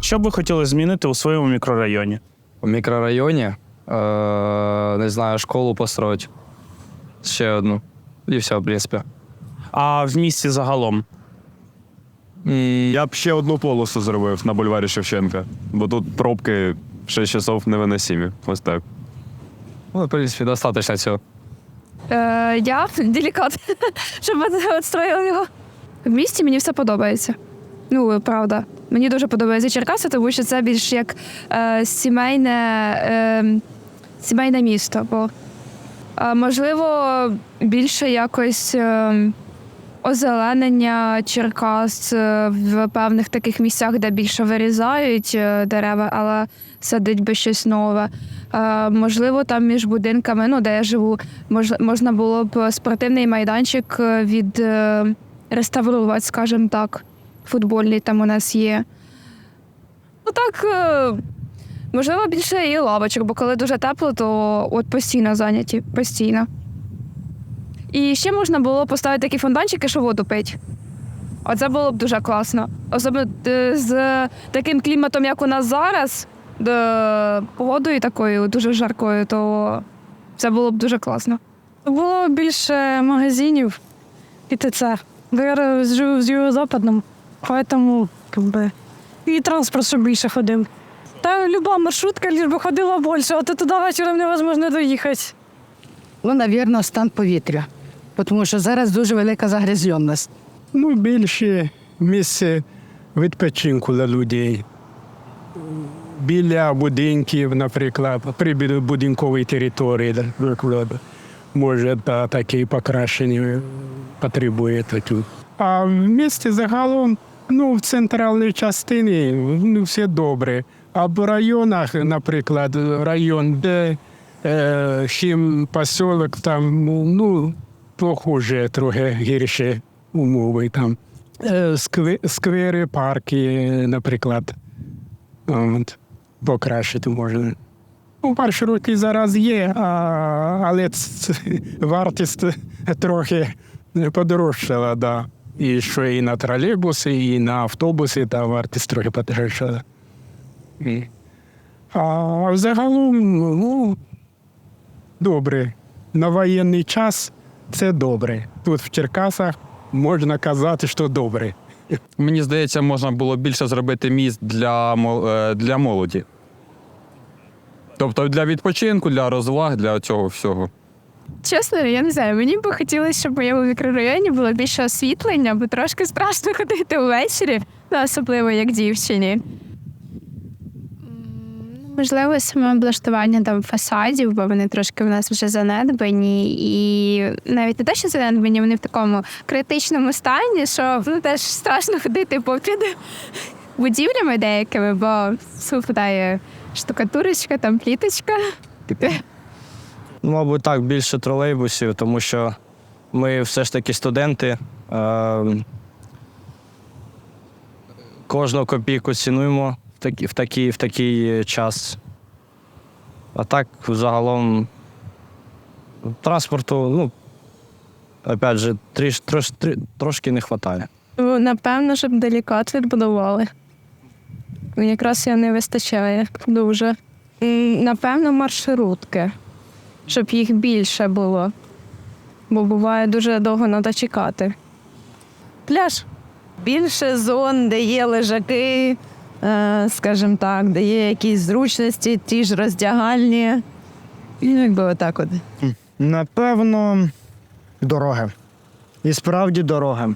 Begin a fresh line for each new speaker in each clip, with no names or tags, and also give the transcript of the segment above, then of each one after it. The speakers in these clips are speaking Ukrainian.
Що б ви хотіли змінити у своєму мікрорайоні?
У мікрорайоні е, не знаю, школу построїть. Ще одну. І все, в принципі.
А в місті загалом?
Я б ще одну полосу зробив на бульварі Шевченка, бо тут пробки 6 часов невиносимі. Ось так.
Ну, в принципі, достатньо цього.
Е, я делікат, щоб відстроїли його. В місті мені все подобається. Ну, правда. Мені дуже подобається Черкаси, тому що це більш як е, сімейне, е, сімейне місто. Бо, е, можливо, більше якось е, озеленення Черкас е, в певних таких місцях, де більше вирізають е, дерева, але садить би щось нове. Е, можливо, там між будинками, ну де я живу, можна було б спортивний майданчик е, від е, реставрувати, скажімо так. Футбольний там у нас є. Ну так, е, можливо, більше і лавочок, бо коли дуже тепло, то от постійно зайняті, постійно. І ще можна було поставити такі фонтанчики, що воду пить. Оце було б дуже класно. Особливо е, з таким кліматом, як у нас зараз, погодою такою дуже жаркою, то це було б дуже класно.
Було більше магазинів і ТЦ. Я живу з юго-западном, поэтому как бы, і транспорт щоб більше ходив. Та люба маршрутка, лиш би ходила більше, а то туди вечором невозможно доїхати.
Ну, навірно, стан повітря, тому що зараз дуже велика загрязненість.
Ну, більше місце відпочинку для людей. Біля будинків, наприклад, при будинковій території, наприклад, може та, таке покращення потребує. А в місті загалом, ну, в центральній частині ну, все добре. А в районах, наприклад, район, де е, хім посілок, там ну, похоже, трохи гірші умови там. Е, скве- сквери, парки, наприклад. От, покращити можна. Ну, маршрутки зараз є, а, але ц- вартість трохи подорожчала, да. І що і на тролейбуси, і на автобуси, та вартість трохи подорожчала. А взагалом, ну, добре. На воєнний час це добре. Тут в Черкасах можна казати, що добре.
Мені здається, можна було більше зробити міст для, е, для молоді. Тобто для відпочинку, для розваг, для цього всього.
Чесно, я не знаю, мені би хотілося, щоб в моєму мікрорайоні було більше освітлення, бо трошки страшно ходити ввечері, ну, особливо як дівчині.
Можливо, саме облаштування там фасадів, бо вони трошки в нас вже занедбані, і навіть не те, що занедбані, вони в такому критичному стані, що ну, теж страшно ходити попід будівлями деякими, бо супадає штукатурочка, там пліточка.
Ну, Мабуть, так, більше тролейбусів, тому що ми все ж таки студенти. Е, кожну копійку цінуємо в такий, в такий, в такий час. А так, загалом, транспорту, ну, опять же, тріш, трош, трі- трошки не вистачає.
Ну, Напевно, щоб делікат відбудували. Якраз його не вистачає дуже. Напевно, маршрутки, щоб їх більше було. Бо буває дуже довго треба чекати. Пляж.
більше зон, де є лежаки, е, скажімо так, де є якісь зручності, ті ж роздягальні. І якби отак от.
Напевно, дороги. І справді дороги.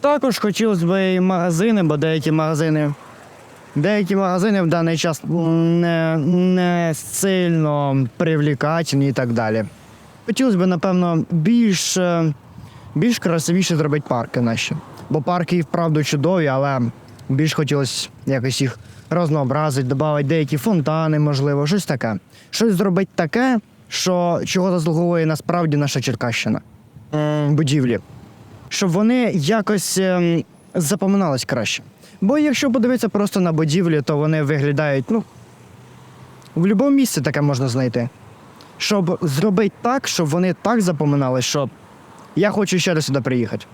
Також хотілося б і магазини, бо деякі магазини. Деякі магазини в даний час не, не сильно привлікательні і так далі. Хотілося б, напевно, більш, е, більш красивіше зробити парки наші. Бо парки і вправду чудові, але більш хотілося якось їх рознообразити, додати деякі фонтани, можливо, щось таке. Щось зробити таке, що чого заслуговує насправді наша Черкащина. Будівлі. Щоб вони якось ем, запоминались краще. Бо якщо подивитися просто на будівлі, то вони виглядають, ну, в будь-якому місці таке можна знайти. Щоб зробити так, щоб вони так запоминали, що я хочу ще раз сюди приїхати.